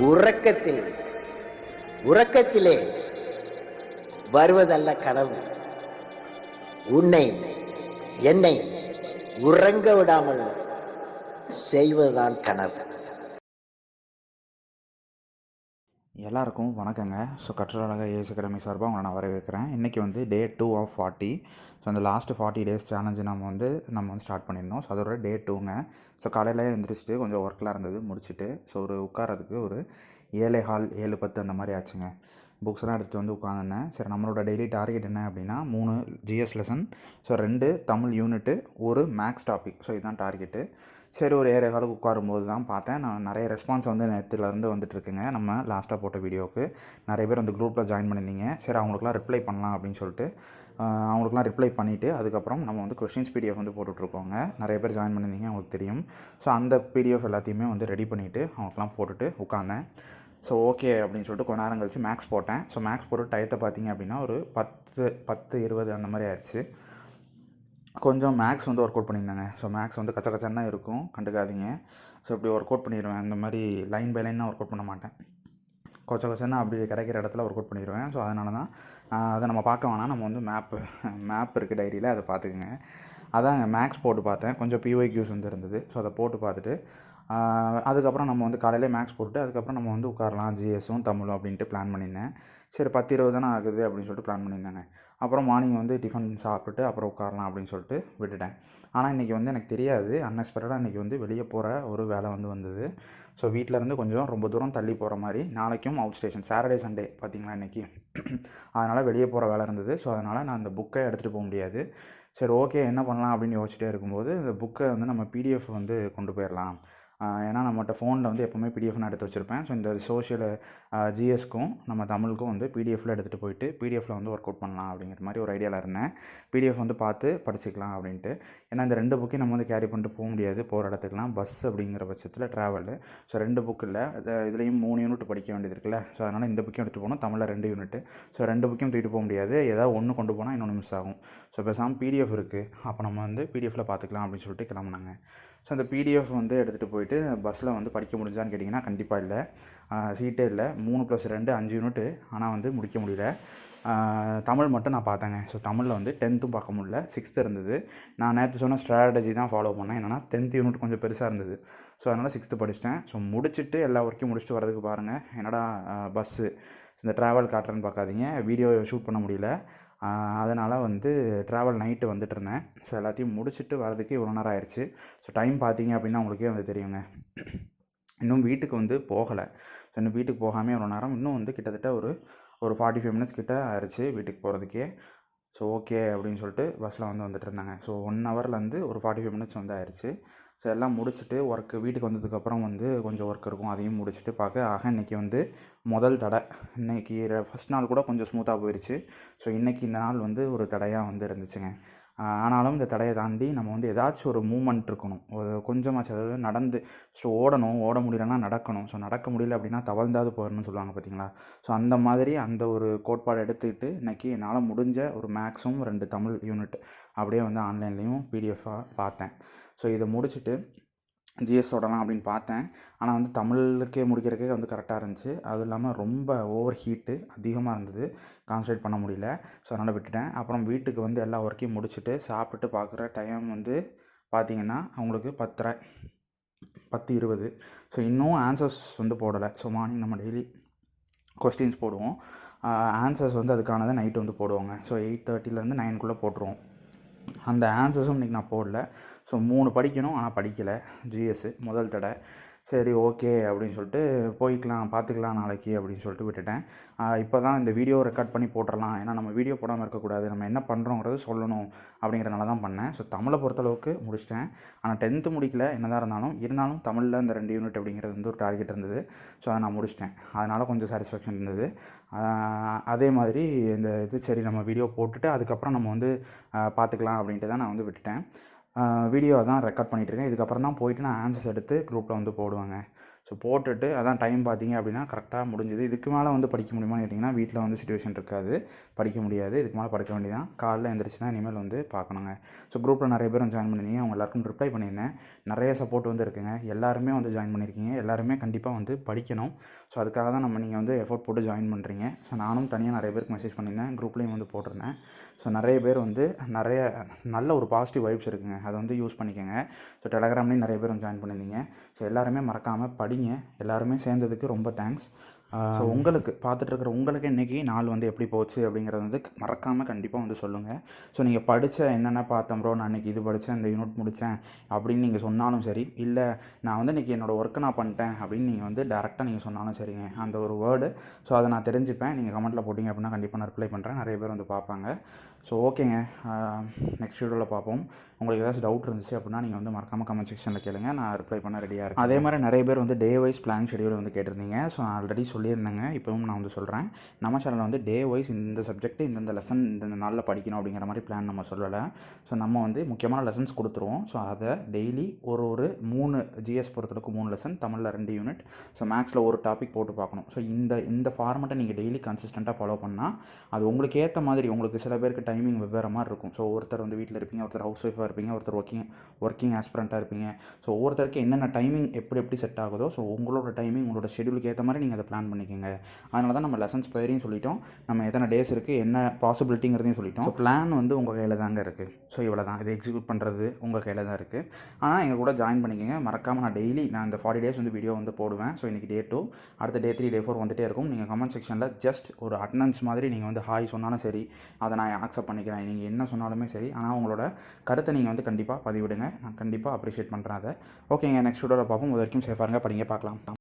உறக்கத்தில் உறக்கத்திலே வருவதல்ல கனவு. உன்னை என்னை உறங்க விடாமல் செய்வதுதான் கனவு. எல்லாருக்கும் வணக்கங்க. ஸோ கற்றலாக ஏஎஸ் அகாடமி சார்பாக உங்களை நான் வரவேற்கிறேன். இன்றைக்கி வந்து day two of forty so அந்த லாஸ்ட் ஃபார்ட்டி டேஸ் சேலஞ்சு நம்ம வந்து நம்ம வந்து ஸ்டார்ட் பண்ணியிருந்தோம் ஸோ அதோட டே டூங்க ஸோ காலையில் எழுந்திரிச்சிட்டு கொஞ்சம் ஒர்க்லாம் இருந்தது முடிச்சுட்டு ஸோ ஒரு உட்காரதுக்கு ஒரு ஏழை ஹால் ஏழு பத்து அந்த மாதிரி ஆச்சுங்க. புக்ஸ்லாம் எடுத்துகிட்டு வந்து உட்காந்துருந்தேன். சரி நம்மளோட டெய்லி டார்கெட் என்ன அப்படின்னா மூணு ஜிஎஸ் லெசன் ஸோ ரெண்டு தமிழ் யூனிட்டு ஒரு மேக்ஸ் டாபிக் ஸோ இதுதான் டார்கெட்டு சரி ஒரு ஏழை காலுக்கு உட்காரும்போது தான் பார்த்தேன். நான் நிறைய ரெஸ்பான்ஸ் வந்து நேற்றுலேருந்து வந்துட்டுருக்குங்க. நம்ம லாஸ்ட்டாக போட்ட வீடியோவுக்கு நிறைய பேர் அந்த குரூப்பில் ஜாயின் பண்ணியிருந்தீங்க சரி அவங்களுக்குலாம் ரிப்ளை பண்ணலாம் அப்படின்னு சொல்லிட்டு அவங்களுக்குலாம் ரிப்ளை பண்ணிவிட்டு அதுக்கப்புறம் நம்ம வந்து கொஷின்ஸ் பிடிஎஃப் வந்து போட்டுட்ருக்கோங்க. நிறைய பேர் ஜாயின் பண்ணியிருந்தீங்க அவங்களுக்கு தெரியும். ஸோ அந்த பிடிஎஃப் எல்லாத்தையுமே வந்து ரெடி பண்ணிவிட்டு அவங்களுக்குலாம் போட்டுட்டு உட்காந்தேன். ஸோ ஓகே அப்படின்னு சொல்லிட்டு கொஞ்ச நேரம் கழிச்சு மேக்ஸ் போட்டேன். ஸோ மேக்ஸ் போட்டு டயத்தை பார்த்தீங்க அப்படின்னா ஒரு பத்து பத்து இருபது அந்த மாதிரி ஆயிடுச்சு கொஞ்சம் மேக்ஸ் வந்து ஒர்க் அவுட் பண்ணியிருந்தாங்க. ஸோ மேக்ஸ் வந்து கச்ச கச்சன்னு தான் இருக்கும். கண்டுக்காதீங்க. ஸோ இப்படி ஒர்க் அவுட் பண்ணிடுவேன் அந்த மாதிரி line by line work out பண்ண மாட்டேன். கொச்ச கொச்சன்னு அப்படி கிடைக்கிற இடத்துல ஒர்க் அவுட் பண்ணிடுவேன் ஸோ அதனால தான் அதை நம்ம பார்க்க வேணாம். நம்ம வந்து மேப்பு மேப் இருக்குது டைரியில் அதை பார்த்துக்குங்க. அதாங்க மேக்ஸ் போட்டு பார்த்தேன். கொஞ்சம் பிஒய்க்யூஸ் வந்து இருந்தது. ஸோ அதை போட்டு பார்த்துட்டு அதுக்கப்புறம் நம்ம வந்து காலையிலே மேக்ஸ் போட்டு அதுக்கப்புறம் நம்ம வந்து உட்காரலாம் ஜிஎஸும் தமிழும் அப்படின்ட்டு பிளான் பண்ணியிருந்தேன். சரி பத்து இருபது தானே ஆகுது அப்படின்னு சொல்லிட்டு பிளான் பண்ணியிருந்தாங்க. அப்புறம் மார்னிங் வந்து டிஃபன் சாப்பிட்டுட்டு அப்புறம் உட்காரலாம் அப்படின்னு சொல்லிட்டு விட்டுட்டேன். ஆனால் இன்றைக்கி வந்து எனக்கு தெரியாது. அன்எக்ஸ்பெக்டடாக இன்றைக்கி வந்து வெளியே போகிற ஒரு வேலை வந்து வந்தது. ஸோ வீட்டிலேருந்து கொஞ்சம் ரொம்ப தூரம் தள்ளி போகிற மாதிரி நாளைக்கும் அவுட் ஸ்டேஷன் சாட்டர்டே சண்டே பார்த்திங்களா இன்றைக்கி அதனால் வெளியே போகிற வேலை இருந்தது. ஸோ அதனால் நான் அந்த புக்கை எடுத்துகிட்டு போக முடியாது. சரி ஓகே என்ன பண்ணலாம் அப்படின்னு யோசிச்சிட்டே இருக்கும்போது இந்த புக்கை வந்து நம்ம பிடிஎஃப் வந்து கொண்டு போயிடலாம் ஏன்னா நம்மகிட்ட ஃபோனில் வந்து எப்போவுமே பிடிஎஃப் நான் எடுத்து வச்சுருப்பேன். ஸோ இந்த சோஷியல் ஜிஎஸ்க்கும் நம்ம தமிழுக்கும் வந்து பிடிஎஃப்பில் எடுத்துகிட்டு போயிட்டு பிடிஎஃப்பில் வந்து ஒர்க் அவுட் பண்ணலாம் அப்படிங்கிற மாதிரி ஒரு ஐடியாவில் இருந்தேன். பிடிஎஃப் வந்து பார்த்து படிச்சுக்கலாம் அப்படின்ட்டு. ஏன்னா இந்த ரெண்டு புக்கையும் நம்ம வந்து கேரி பண்ணிட்டு போக முடியாது போகிற இடத்துக்குலாம். பஸ் அப்படிங்கிற பட்சத்தில் ட்ராவலு ஸோ ரெண்டு புக்கு இல்லை. இதுலேயும் மூணு யூனிட் படிக்க வேண்டியது இருக்குல்ல. ஸோ அதனால் இந்த புக்கையும் எடுத்துகிட்டு போகணும் தமிழில் ரெண்டு யூனிட்டு ஸோ ரெண்டு புக்கையும் தூக்கிட்டு போக முடியாது. ஏதாவது ஒன்று கொண்டு போனால் இன்னொன்று மிஸ் ஆகும். ஸோ பேசாமல் பிடிஎஃப் இருக்குது அப்போ நம்ம வந்து பிடிஎஃப்பில் பார்த்துக்கலாம் அப்படின்னு சொல்லிட்டு கிளம்புனாங்க. ஸோ அந்த பிடிஎஃப் வந்து எடுத்துகிட்டு போயிட்டு பஸ்ஸில் வந்து படிக்க முடிஞ்சான்னு கேட்டிங்கன்னா கண்டிப்பாக இல்லை. சீட்டே இல்லை. மூணு ப்ளஸ் ரெண்டு அஞ்சு யூனிட்டு ஆனால் வந்து முடிக்க முடியல. தமிழ் மட்டும் நான் பார்த்தேங்க. ஸோ தமிழில் வந்து டென்த்தும் பார்க்க முடியல. சிக்ஸ்த்து இருந்தது. நான் நேற்று சொன்ன ஸ்ட்ராட்டஜி தான் ஃபாலோ பண்ணேன். என்னென்னா டென்த் யூனிட் கொஞ்சம் பெருசாக இருந்தது. ஸோ அதனால் சிக்ஸ்த்து படிச்சிட்டேன். ஸோ முடிச்சுட்டு எல்லா ஒர்க்கையும் முடிச்சுட்டு வரதுக்கு பாருங்கள் என்னடா பஸ்ஸு இந்த ட்ராவல் காட்டுறேன்னு பார்க்காதீங்க. வீடியோ ஷூட் பண்ண முடியல. அதனால் வந்து ட்ராவல் நைட்டு வந்துட்டு இருந்தேன் ஸோ எல்லாத்தையும் முடிச்சுட்டு வரதுக்கு இவ்வளோ நேரம் ஆயிடுச்சு ஸோ டைம் பார்த்தீங்க அப்படின்னா உங்களுக்கே வந்து தெரியுங்க. இன்னும் வீட்டுக்கு வந்து போகலை. ஸோ இன்னும் வீட்டுக்கு போகாமல் இவ்வளோ நேரம் இன்னும் வந்து கிட்டத்தட்ட ஒரு ஒரு ஃபார்ட்டி ஃபைவ் மினிட்ஸ் கிட்ட ஆயிடுச்சு வீட்டுக்கு போகிறதுக்கே ஸோ ஓகே அப்படின்னு சொல்லிட்டு பஸ்ஸில் வந்து வந்துட்டு இருந்தாங்க. ஸோ ஒன் ஹவர்லேருந்து ஒரு ஃபார்ட்டி ஃபைவ் மினிட்ஸ் வந்து ஆயிடுச்சு ஸோ எல்லாம் முடிச்சுட்டு ஒர்க்கு வீட்டுக்கு வந்ததுக்கப்புறம் வந்து கொஞ்சம் ஒர்க் இருக்கும். அதையும் முடிச்சுட்டு பார்க்க. ஆக இன்றைக்கி வந்து முதல் தடை. இன்றைக்கி ஃபஸ்ட் நாள் கூட கொஞ்சம் ஸ்மூத்தாக போயிடுச்சு ஸோ இன்றைக்கி இந்த நாள் வந்து ஒரு தடையாக வந்து இருந்துச்சுங்க. ஆனாலும் இந்த தடையை தாண்டி நம்ம வந்து ஏதாச்சும் ஒரு மூமெண்ட் இருக்கணும். ஒரு கொஞ்சமாச்சும் அதாவது நடந்து ஸோ ஓடணும் ஓட முடியலன்னா நடக்கணும். ஸோ நடக்க முடியல அப்படின்னா தவழ்ந்தாவது போயிடணும்னு சொல்லுவாங்க பார்த்தீங்களா ஸோ அந்த மாதிரி அந்த ஒரு கோட்பாடு எடுத்துக்கிட்டு இன்றைக்கி என்னால் முடிஞ்ச ஒரு மேக்ஸும் ரெண்டு தமிழ் யூனிட் அப்படியே வந்து ஆன்லைன்லேயும் பிடிஎஃபாக பார்த்தேன். ஸோ இதை முடிச்சுட்டு ஜிஎஸ் ஓடலாம் அப்படின்னு பார்த்தேன். ஆனால் வந்து தமிழுக்கே முடிக்கிறக்கே வந்து கரெக்டாக இருந்துச்சு. அதுவும் இல்லாமல் ரொம்ப ஓவர் ஹீட்டு அதிகமாக இருந்தது. கான்சன்ட்ரேட் பண்ண முடியல. ஸோ அதனால் விட்டுட்டேன். அப்புறம் வீட்டுக்கு வந்து எல்லா ஒர்க்கையும் முடிச்சுட்டு சாப்பிட்டு பார்க்குற டைம் வந்து பார்த்தீங்கன்னா அவங்களுக்கு பத்தரை பத்து இருபது. ஸோ இன்னும் ஆன்சர்ஸ் வந்து போடலை. ஸோ மார்னிங் நம்ம டெய்லி கொஸ்டின்ஸ் போடுவோம். ஆன்சர்ஸ் வந்து அதுக்கானதை நைட்டு வந்து போடுவாங்க. ஸோ எயிட் தேர்ட்டிலேருந்து நைனுக்குள்ளே போட்டுருவோம். அந்த ஆன்சர்ஸும் இன்றைக்கி நான் போடல. ஸோ மூணு படிக்கணும் ஆனால் படிக்கலை. ஜிஎஸ்ஸு முதல் தடவை சரி ஓகே அப்படின்னு சொல்லிட்டு போய்க்கலாம் பார்த்துக்கலாம் நாளைக்கு அப்படின்னு சொல்லிட்டு விட்டுட்டேன். இப்போ தான் இந்த வீடியோ ரெக்கார்ட் பண்ணி போட்டுடலாம். ஏன்னா நம்ம வீடியோ போடாமல் இருக்கக்கூடாது. நம்ம என்ன பண்ணுறோங்கிறது சொல்லணும் அப்படிங்கிறனால தான் பண்ணேன். ஸோ தமிழை பொறுத்தளவுக்கு முடிச்சிட்டேன். ஆனால் டென்த்து முடிக்கல. என்னதான் இருந்தாலும் இருந்தாலும் தமிழில் இந்த ரெண்டு யூனிட் அப்படிங்கிறது வந்து ஒரு டார்கெட் இருந்தது. ஸோ அதை நான் முடிச்சிட்டேன். அதனால் கொஞ்சம் சாட்டிஸ்ஃபேக்ஷன் இருந்தது. அதே மாதிரி இந்த இது சரி நம்ம வீடியோ போட்டுட்டு அதுக்கப்புறம் நம்ம வந்து பார்த்துக்கலாம் அப்படின்ட்டு தான் நான் வந்து விட்டுட்டேன். வீடியோ தான் ரெக்கார்ட் பண்ணிகிட்ருக்கேன் இதுக்கப்புறம் தான் போயிட்டு நான் ஆன்சர்ஸ் எடுத்து குரூப்பில் வந்து போடுவாங்க. ஸோ போட்டுட்டு அதான் டைம் பார்த்தீங்க அப்படின்னா கரெக்டாக முடிஞ்சுது. இதுக்கு மேலே வந்து படிக்க முடியுமான்னு கேட்டிங்கன்னா வீட்டில் வந்து சுச்சுவேஷன் இருக்காது. படிக்க முடியாது. இதுக்கு மேலே படிக்க வேண்டியதான் காலைல எழுந்திரிச்சு தான் இனிமேல் வந்து பார்க்கணுங்க. ஸோ குரூப்பில் நிறைய பேரும் ஜாயின் பண்ணியிருந்தீங்க. அவங்க எல்லாருக்கும் ரிப்ளை பண்ணியிருந்தேன். நிறைய சப்போர்ட் வந்து இருக்குங்க. எல்லாருமே வந்து ஜாயின் பண்ணியிருக்கீங்க. எல்லாருமே கண்டிப்பாக வந்து படிக்கணும். ஸோ அதுக்காக தான் நம்ம நீங்கள் வந்து எஃபோர்ட் போட்டு ஜாயின் பண்ணுறீங்க ஸோ நானும் தனியாக நிறைய பேருக்கு மெசேஜ் பண்ணியிருந்தேன். குரூப்லேயும் வந்து போட்டிருந்தேன். ஸோ நிறைய பேர் வந்து நிறைய நல்ல ஒரு பாசிட்டிவ் வைப்ஸ் இருக்குங்க. அதை வந்து யூஸ் பண்ணிக்கோங்க. ஸோ டெலகிராம்லேயும் நிறைய பேர் வந்து ஜாயின் பண்ணியிருந்தீங்க. ஸோ எல்லாருமே மறக்காமல் படிங்க எல்லாருமே சேர்ந்ததுக்கு ரொம்ப தேங்க்ஸ் ஸோ உங்களுக்கு பார்த்துட்டு இருக்கிற உங்களுக்கு இன்றைக்கி நாள் வந்து எப்படி போச்சு அப்படிங்கிறது வந்து மறக்காமல் கண்டிப்பாக வந்து சொல்லுங்கள் ஸோ நீங்கள் படித்த என்னென்ன பார்த்தேன் ப்ரோ நான் இன்றைக்கி இது படித்தேன் இந்த யூனிட் முடித்தேன் அப்படின்னு நீங்கள் சொன்னாலும் சரி இல்லை நான் வந்து இன்றைக்கி என்னோடய ஒர்க்கை நான் பண்ணிட்டேன் அப்படின்னு நீங்கள் வந்து டேரெக்டாக நீங்கள் சொன்னாலும் சரிங்க. அந்த ஒரு வேர்டு ஸோ அதை நான் தெரிஞ்சுப்பேன். நீங்கள் கமெண்ட்டில் போட்டிங்க அப்படின்னா கண்டிப்பாக நான் ரிப்ளை பண்ணுறேன் நிறைய பேர் வந்து பார்ப்பாங்க. ஸோ ஓகேங்க நெக்ஸ்ட் வீடியோவில் பார்ப்போம். உங்களுக்கு ஏதாச்சும் டவுட் இருந்துச்சு அப்படின்னா நீங்கள் வந்து மறக்காமல் கமெண்ட் செக்ஷனில் கேளுங்க. நான் ரிப்ளை பண்ண ரெடியாக இருக்கேன். அதே மாதிரி நிறைய பேர் வந்து டே வைஸ் பிளான் ஷெடியூல் வந்து கேட்டிருந்தீங்க. ஸோ நான் ஆல்ரெடி சொல்லியிருந்தேங்க. இப்போவும் நான் வந்து சொல்கிறேன் நம்ம சேனலில் வந்து டே வைஸ் இந்த சப்ஜெக்ட் இந்தந்த லெசன் இந்த நாளில் படிக்கணும் அப்படிங்கிற மாதிரி பிளான் நம்ம சொல்லலை. ஸோ நம்ம வந்து முக்கியமான லெசன்ஸ் கொடுத்துருவோம். ஸோ அதை டெய்லி ஒரு ஒரு மூணு ஜிஎஸ் பொறுத்தளவுக்கு மூணு லெசன் தமிழில் ரெண்டு யூனிட் ஸோ மேக்ஸில் ஒரு டாபிக் போட்டு பார்க்கணும். ஸோ இந்த இந்த ஃபார்மெட்டை நீங்கள் டெய்லி கன்சிஸ்டண்ட்டாக ஃபாலோ பண்ணால் அது உங்களுக்கு ஏற்ற மாதிரி உங்களுக்கு சில பேருக்கு டைமிங் வெவ்வேறு மாதிரி இருக்கும். ஸோ ஒருத்தர் வந்து வீட்டில் இருப்பீங்க ஒருத்தர் ஹவுஸ் ஒய்ஃபாக இருப்பீங்க ஒருத்தர் ஒர்க்கிங் ஒர்க்கிங் ஆஸ்பிரண்ட்டாக இருப்பீங்க. ஸோ ஒவ்வொருத்தருக்கு என்னென்ன டைமிங் எப்படி எப்படி செட் ஆகுதோ ஸோ உங்களோட டைமிங் உங்களோட ஷெடியூலுக்கு ஏற்ற மாதிரி நீங்கள் அதை பிளான் பண்ணிக்கோங்க. அதனால தான் நம்ம லெசன்ஸ் ப்ரேயரையும் சொல்லிட்டோம். நம்ம எத்தனை டேஸ் இருக்குது என்ன பாசிபிலிட்டிங்கிறதையும் சொல்லிட்டோம். ஸோ பிளான் வந்து உங்கள் கையில் தாங்க இருக்குது ஸோ இவ்வளோ தான் இதை எக்ஸிக்யூட் பண்ணுறது உங்கள் கையில் தான் இருக்குது ஆனால் எங்கள் கூட ஜாயின் பண்ணிக்கோங்க. மறக்காமல் நான் டெய்லி நான் இந்த ஃபார்ட்டி டேஸ் வந்து வீடியோ வந்து போடுவேன். ஸோ இன்றைக்கி டே டூ அடுத்த டே த்ரீ டே ஃபோர் வந்துட்டே இருக்கும். நீங்கள் கமெண்ட் செக்ஷனில் ஜஸ்ட் ஒரு அட்டண்டன்ஸ் மாதிரி நீங்கள் வந்து ஹாய் சொன்னாலும் சரி அதை நான் அக்செப்ட் பண்ணிக்கிறேன். நீங்கள் என்ன சொன்னாலுமே சரி ஆனால் உங்களோட கருத்தை நீங்கள் வந்து கண்டிப்பாக பதிவிடுங்க. நான் கண்டிப்பாக அப்ரிஷியேட் பண்ணுறேன் அதை. ஓகேங்க நெக்ஸ்ட் வீடியோவில் பார்ப்போம். இது வரைக்கும் சேஃபாக இருங்க. படிங்க பார்க்கலாம்.